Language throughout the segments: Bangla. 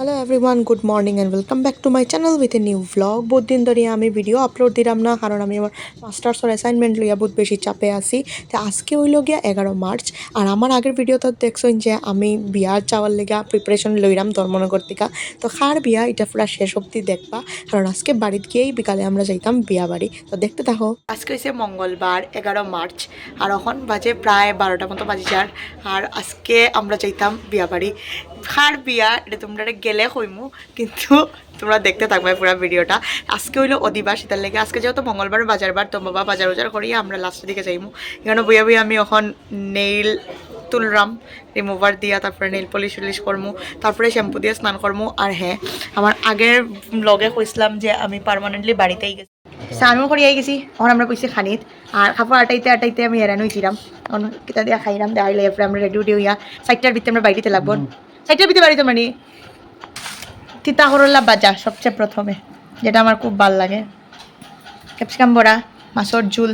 Hello everyone good morning and welcome back to my channel with a new vlog বহুত দিন ধরে আমি ভিডিও আপলোড দিলাম না, কারণ আমি আমার মাস্টার্সের অ্যাসাইনমেন্ট লইয়া বহুত বেশি চাপে আছি। তো আজকে হইল গিয়া এগারো মার্চ। আর আমার আগের ভিডিওতে দেখছেন যে আমি বিয়ার চাওয়ার লেগা প্রিপারেশন লইলাম ধর্মনগর থেকে। তো খার বিয়া? এটা পুরা শেষ অব্দি দেখবা। কারণ আজকে বাড়িতে গিয়েই বিকালে আমরা যাইতাম বিয়া বাড়ি। তো দেখতে থাকো। আজকে হয়েছে মঙ্গলবার, এগারো মার্চ। আর এখন বাজে প্রায় বারোটা মতো বাজে যার। আর আজকে আমরা যাইতাম বিয়া বাড়ি। খার বিয়া, এটা তোমরা গেলে হইমু, কিন্তু তোমরা দেখতে থাকবে পুরো ভিডিওটা। আজকে হইল অধিবাস, এটার লেগে আজকে যেহেতু মঙ্গলবার বাজার বার তো বাবা বাজার বাজার করিয়ে আমরা লাস্টের দিকে যাইমু। এখানে বইয়া বইয়া আমি এখন নেইল তুলরাম রিমুভার দিয়া, তারপরে নেইল পলিশ টলিশ করমু, তারপরে শ্যাম্পু দিয়ে স্নান করমু, আর হ্যাঁ আমার আগের ব্লগে কইছিলাম যে আমি পার্মানেন্টলি বাড়িতেই গেছি। স্নানও করিয়াই গেছি, এখন আমরা কইছি খানিত, আর খাবার আটাইতে আটাইতে আমি এরান হয়েছিলাম কিতা দিয়া খাইলাম দেখাই লাই এরপরে আমরা রেডি উডি হইয়া সাইটটার ভিতরে আমরা বাড়িতে লাগবো। সাইটটার পারি তো মানে তিতা করল্লা বাজা সবচেয়ে প্রথমে, যেটা আমার খুব ভালো লাগে। ক্যাপসিকাম বড়া, মাছর ঝুল,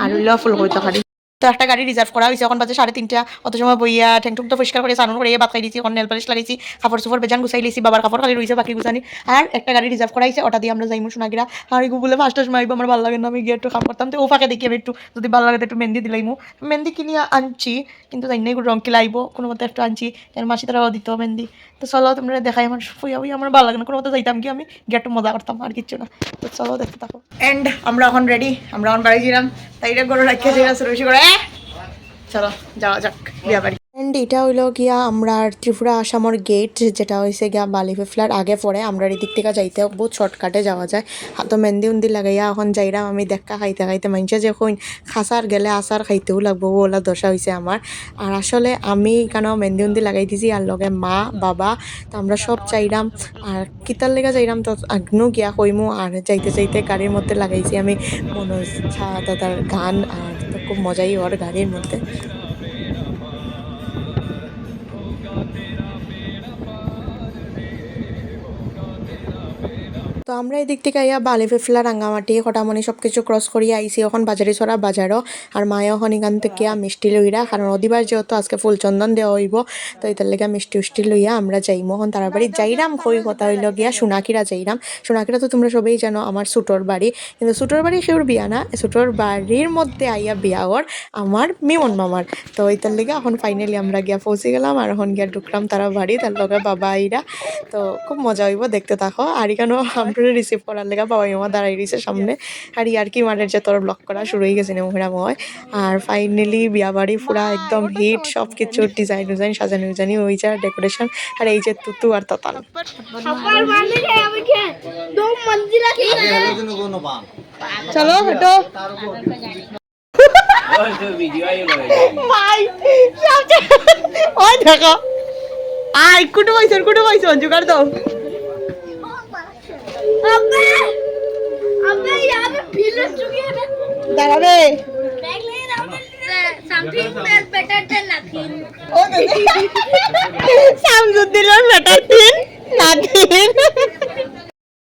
আর হইল ফুলকপি তরকারি। তো একটা গাড়ি রিজার্ভ করা হয়েছে। এখন বাজে সাড়ে তিনটা। অত সময় বইয়া ঠ্যাং টুক তো পরিষ্কার করে সানুন করে ভাত খাই দিয়েছি এখন নেল পালিশ লাগাইছি, কাপড় চোপড় বেজান গুছাই লিছি, বাবার কাপড় খালি রয়েছে বাকি গুছানি। আর একটা গাড়ি রিজার্ভ করা হয়েছে, ওটা দিয়ে আমরা যাইমু সোনাগিরা আর এই বলে ফার্স্ট সময় আইবো, আমার ভালো লাগে না, আমি গিয়ে একটু কাম করতাম। তো ও ফাঁকে দেখি আমি একটু, যদি ভালো লাগে একটু মেহেন্দি দিলাইমু মেহেন্দি কিনিয়া আনছি, কিন্তু জানি না রং কিলাইবো কোনো মতে একটু আনছি, এর মাসি তারাও দিত মেহেন্দি। তো চলো তোমরা দেখাই আমার, ফুয়া ফুয়া, আমার ভালো লাগে না, কোনো মতে যাইতাম কি আমি, গিয়ে একটু মজা করতাম, আর কিচ্ছু না। তো চলো দেখতে থাকো। এন্ড আমরা এখন রেডি আমরা এখন বাড়ি ছিলাম। তাই রে গরু রাখিয়ে ছিলাম শুরু করে! চলো, যাওয়া যাক, বিয়া বাড়ি। অ্যান্ড এটা হইল গিয়া আমরা ত্রিপুরা আসামর গেট যেটা হয়েছে গিয়া বালি ফেফলার। আগে পরে আমরা এদিক থেকে যাইতে বহুত শর্টকাটে যাওয়া যায়। হাতো মেহেন্দি উন্দি লাগাইয়া এখন যাইরাম আমি দেখা খাইতে খাইতে। মানছে যে কইন খাসার গেলে আচার খাইতেও লাগবো ওলা দশা হয়েছে আমার। আর আসলে আমি এখানেও মেহেন্দি উন্দি লাগাই দিছি, আর লগে মা, বাবা, তো আমরা সব চাইরাম আর কিতার লেগে যাইরাম, তো আগনু গিয়া কইমু, আর যাইতে যাইতে গাড়ির মধ্যে লাগাইছি আমি মনোজ দাদার গান, আর খুব মজাই ওর গাড়ির মধ্যে। তো আমরা এদিক থেকে আইয়া বালি ফেফলা রাঙ্গামাটি কটামণি সব কিছু ক্রস করিয়া আইসি এখন বাজারে ছড়া বাজারও। আর মায়া এখন এখান থেকে মিষ্টি লইরা, কারণ অদিবার যেহেতু আজকে ফুলচন্দন দেওয়া হইব, তো এটার লেগে মিষ্টি উষ্টি লইয়া আমরা যাইমো। এখন তারা বাড়ি যাইরাম, কই কথা হইল গিয়া সোনাকিরা যাইরাম। সোনাকিরা তো তোমরা সবাই জানো আমার সুটোর বাড়ি, কিন্তু সুটোর বাড়ি সেওর বিয়া না সুটোর বাড়ির মধ্যে আইয়া বিয়া ওর, আমার মিমন মামার। তো এটার লেগে এখন ফাইনালি আমরা গিয়া পৌঁছে গেলাম, আর এখন গিয়া ঢুকলাম তারা বাড়ি, তার লগে বাবা আইরা। তো খুব মজা হইব দেখতে থাকো। আর এখানেও ফটোটা রিসিভ করার লেগে বাবা মা দাঁড়াই রয়েছে সামনে। আর ইয়ার কি মারের যে তোর ব্লক করা শুরু হয়ে গেছে নেমহেরা ময় আর ফাইনালি বিয়া বাড়ি পুরা একদম হিট সব কিছু ডিজাইন ডিজাইন সাজানো উজানি ওই যা ডেকোরেশন আর এই যে তুতু আর তাতাল। চলো হেঁটো। আয় কুটু পাইছেন কুটু পাইছেন জোগাড় দাও দাঁড়াবে।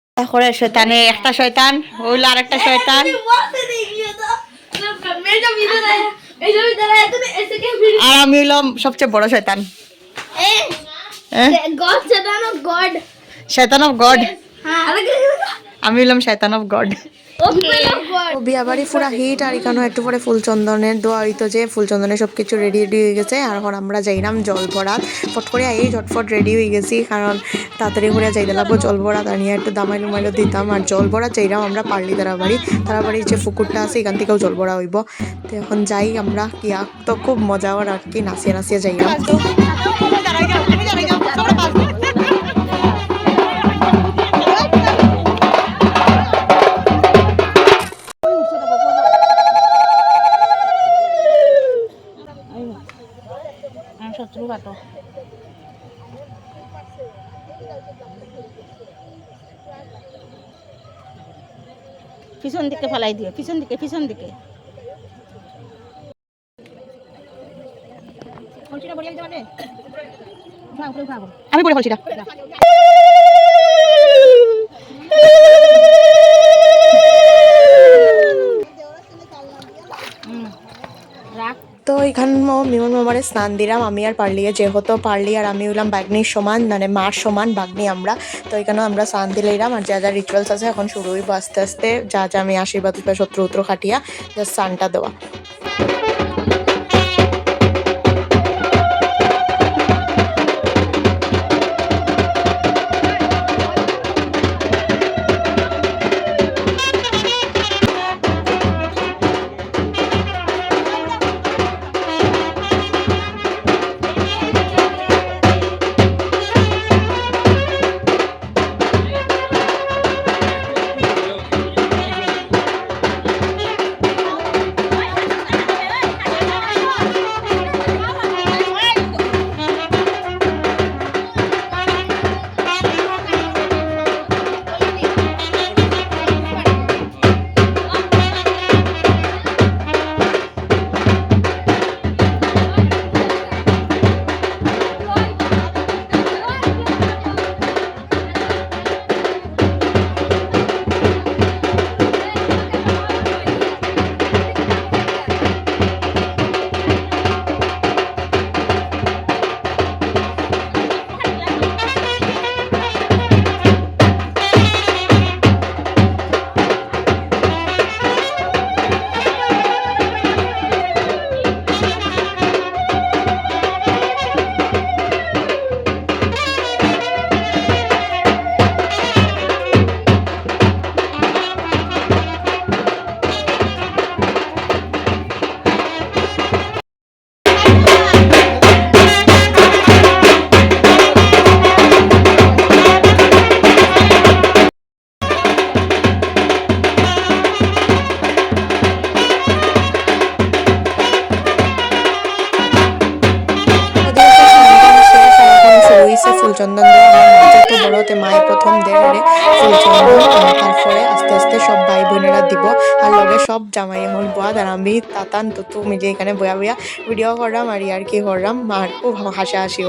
তারপরে শয়তানে একটা আর আর আমি হলাম সবচেয়ে বড় শয়তান। শৈতান অফ গড। আমি হলাম শয়তান অফ গড বিয়া বাড়ি পুরা হিট আর এখানে একটু পরে ফুলচন্দনের দোয়া হইতো যে ফুলচন্দনের সব কিছু রেডি রেডি হয়ে গেছে। আর এখন আমরা যাইলাম জল ভরাত ফট করে এই ঝটফট রেডি হয়ে গেছি কারণ তাড়াতাড়ি করে যাইতে লাগবো জল ভরাত আর একটু দামাই লুমাইলো দিতাম। আর জল ভরা চাইলাম আমরা পারলি তারা বাড়ি তারা বাড়ির যে পুকুরটা আছে এখান থেকেও জল ভরা হইব। তো এখন যাই আমরা। কি তো খুব মজা আর কি। নাচিয়ে নাচিয়ে যাইলাম। পিছন দিকে ফেলাই দিও পিছন দিকে পিছন দিকে। আমি পরে বলছি রাখ তো এখান মিমন মামারে স্নান দিলাম, আমি আর পারলিয়ে যেহেতু পারলি আর আমি হইলাম বাগনির সমান মানে মার সমান, বাগ্নি আমরা। তো এখানে আমরা স্নান দিলাম আর যা যা রিচুয়ালস আছে এখন শুরু হইব আস্তে আস্তে। যা যা আমি আশীর্বাদ শত্রু উত্র খাটিয়া জাস্ট স্নানটা দেওয়া। তাতান, তুতু, মিলিয়ে এখানে বয়া বয়া ভিডিও করলাম আর ইয়ার কি করলাম আর খুব হাসা হাসি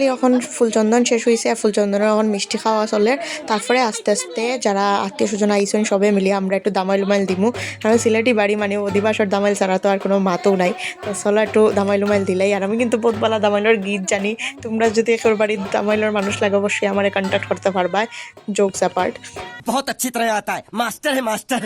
ফাইনালি এখন ফুলচন্দন শেষ হয়েছে আর ফুলচন্দনের এখন মিষ্টি খাওয়া চলে তারপরে আস্তে আস্তে যারা আত্মীয় স্বজন আইসন সবে মিলিয়ে আমরা একটু দামাইল উমাইল দিমু কারণ সিলেটি বাড়ি মানে অধিবাসর দামাইল ছাড়া তো আর কোনো মাতও নাই তো চলো একটু দামাইল উমাইল দিলাই আর আমি কিন্তু বহুত বলা দামাইলের গীত জানি তোমরা যদি একর বাড়ির দামাইলের মানুষ লাগে অবশ্যই আমার কন্ট্যাক্ট করতে পারবা জোকস অ্যাপার্ট बहुत अच्छी तरह आता है मास्टर है मास्टर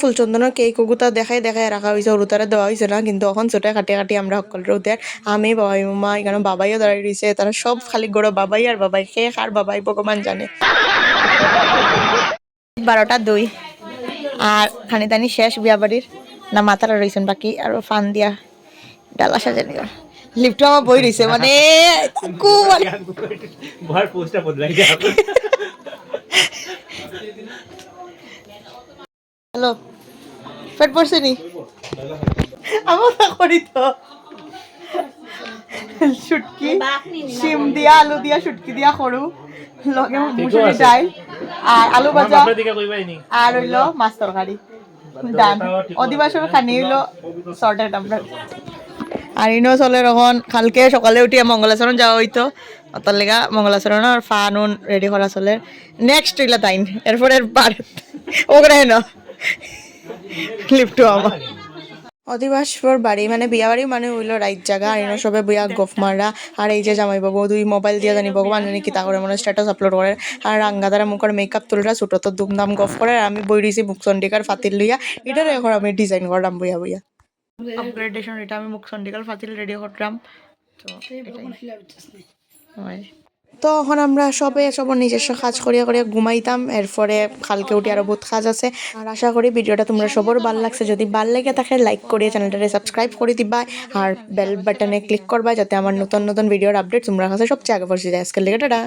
ফুলচন্দনের কেক ওগুতা দেখাই দেখাই রাখা হয়েছে ওরুতারে দেওয়া হয়েছে না, কিন্তু এখন ছোটা কাটি কাটি আমরা সকলের ওদের আমি, বাবাই মামা এখানে বাবাইও দাঁড়িয়ে রয়েছে তারা সব খালি গড়ো বাবাই আর বাবাই কে আর বাবাই ভগবান জানে। বারোটা দুই। আর খানি দানি শেষ বিয়া বাড়ির না মাথারা রয়েছেন বাকি আর ফান দিয়া ডালা সাজানি লিফটও আমার বই রয়েছে মানে খুব আলু দিয়া শুটকি দিয়া সরু লগে আর আলু ভাজা আর হইল মাছ তরকারি ডান। অধিবাসর খানি হইল শর্টেড আর ইনো চলে এখন কালকে সকালে উঠিয়ে মঙ্গলাচরণ যাওয়া হইতো অতার লেগা মঙ্গলাচরণের ফা নুন রেডি করা চলে নেক্সট এগুলা তাইন এরপরে ভারত ন? লিফটু আমার। অধিবাসপুর বাড়ি মানে বিয়া বাড়ি মানে হইল রাইত জায়গা আর এনে সবে বইয়া গফ মারা আর এই যে জামাই বাবু দুই মোবাইল দিয়ে জানি ভগবান জানি কিতা করে মানে স্ট্যাটাস আপলোড করে আর রাঙ্গাদারা মুখের মেকআপ তুলরা ছোট তো দুমদাম গফ করে আর আমি বই দিয়েছি মুখ চন্ডিকার ফাতিল লইয়া এটার এখন আমি ডিজাইন করলাম বইয়া বইয়া আপগ্রেডেশন এটা আমি মুখ চন্ডিকার ফাতিল রেডি করলাম। তো এটাই তো এখন আমরা সবে সবার নিজস্ব কাজ করিয়া করিয়া ঘুমাইতাম। এরপরে কালকে উঠে আরও বহুত কাজ আছে। আর আশা করি ভিডিওটা তোমরা সবার ভালো লাগছে। যদি ভালো লাগে তাকে লাইক করিয়ে চ্যানেলটাকে সাবস্ক্রাইব করে দিবা। আর বেল বাটনে ক্লিক করবা যাতে আমার নতুন নতুন ভিডিওর আপডেট তোমরা কাছে সবচেয়ে আগে পৌঁছে যায়। আজকের লেগে টাটা।